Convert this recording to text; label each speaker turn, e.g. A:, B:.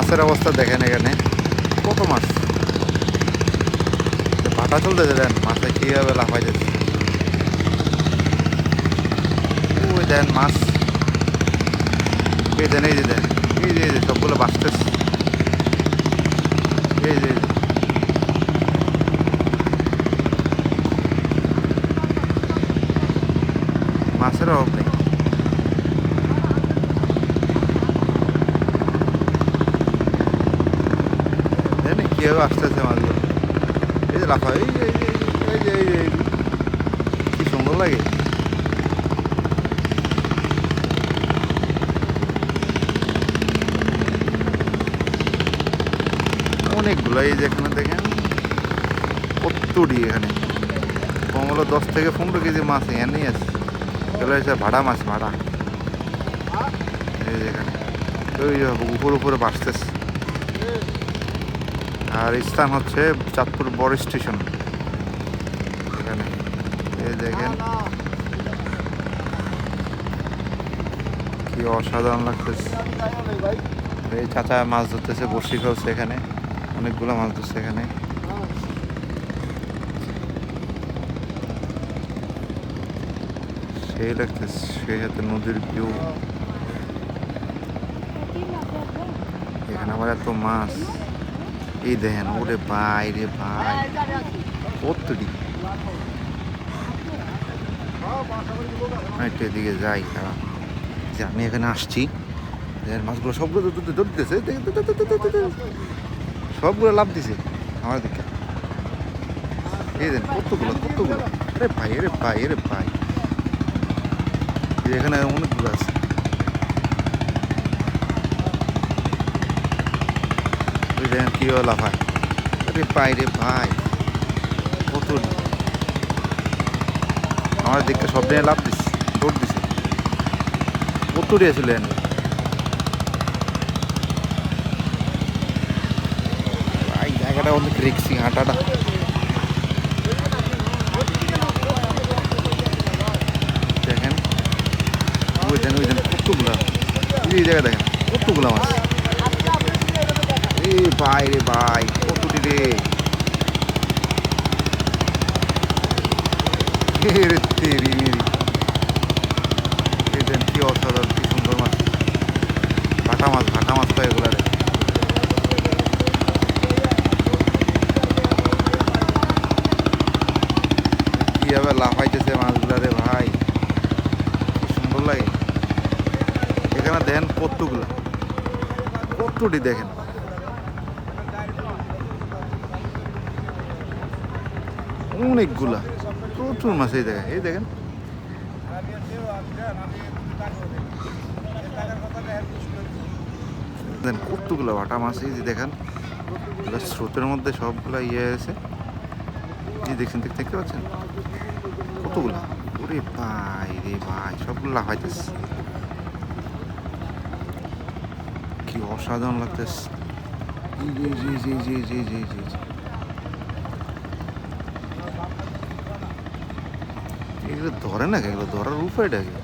A: মাছের অবস্থা দেখেন এখানে। কত মাছ? ভাটা চলতেছে দেন, মাছে কীভাবে লাফাই যাচ্ছে ওই দেন মাছ। এই দেন, এই যে দেন, এই যে সবগুলো বাঁচতেছে। এই যে। মাছের অভাব নেই। জানি কীভাবে আসতেছে মাছগুলো এই যে লাফা, এই যে এই যে এই যে কি সুন্দর লাগে। অনেকগুলো এই যে এখানে দেখেন, কত্তুরি এখানে। কম হলো দশ থেকে পনেরো কেজি মাছ এখানেই আছে। এগুলো হচ্ছে ভাড়া মাছ, ভাড়া। এই যে এখানে। ওই উপর, উপরে বাসতেছে আর স্থান হচ্ছে চাঁদপুর বড় স্টেশন। এখানে। এই দেখেন। কি অসাধারণ লাগতেছে। এই চাচা মাছ ধরতেছে বসি ফেলছে এখানে। অনেকগুলো মাছ ধরছে এখানে। সেই লাগতেছে সেই হাতে নদীর ভিউ। এখানে আবার এত মাছ। এই দেখেন, ওরে ভাই রে ভাই। কতটি? একটু এদিকে যাই খারাপ যে আমি এখানে আসছি মাছগুলো সবগুলো ধরতেছে সবগুলো লাভ দিছে, আমার দিকে। এই দেন কতগুলো কতগুলো? আরে ভাই আরে ভাই আরে ভাই। এখানে অনেকগুলো আছে। দেখেন কি লাফায় আরে ভাই রে ভাই। কত আমার দিকে সব দিনে লাভ দিচ্ছে দৌড় দিছে। কত দিয়েছিলেন ভাই, জায়গাটা অনেক রিক্সি, হাঁটাটা। দেখেন, ওই দেন ওই দেন এই জায়গা দেখেন, কতগুলা মাছ? এ ভাই রে ভাই রে কি অসাধারণ, কি সুন্দর মাছ। ভাটা মাছ ভাটা মাছ তো এগুলা রে কীভাবে লাফাইতেছে মাছগুলা রে ভাই। কি সুন্দর লাগে। এখানে দেখেন কতগুলা কতটি দেখেন। অনেকগুলা। প্রচুর মাছ এই দেখেন এই দেখেন। দেন কতগুলো ভাটা মাছ এই যে দেখেন। স্রোতের মধ্যে সবগুলা ইয়ে আছে এই দেখছেন, দেখ- দেখতে পাচ্ছেন? কতগুলা? ওরে ভাই রে ভাই, সবগুলো লাফাইতেছে কি অসাধারণ লাগতেছে। জি জি জি জি জি জি জি জি এগুলো ধরে না এগুলো ধরার উপায়টা কি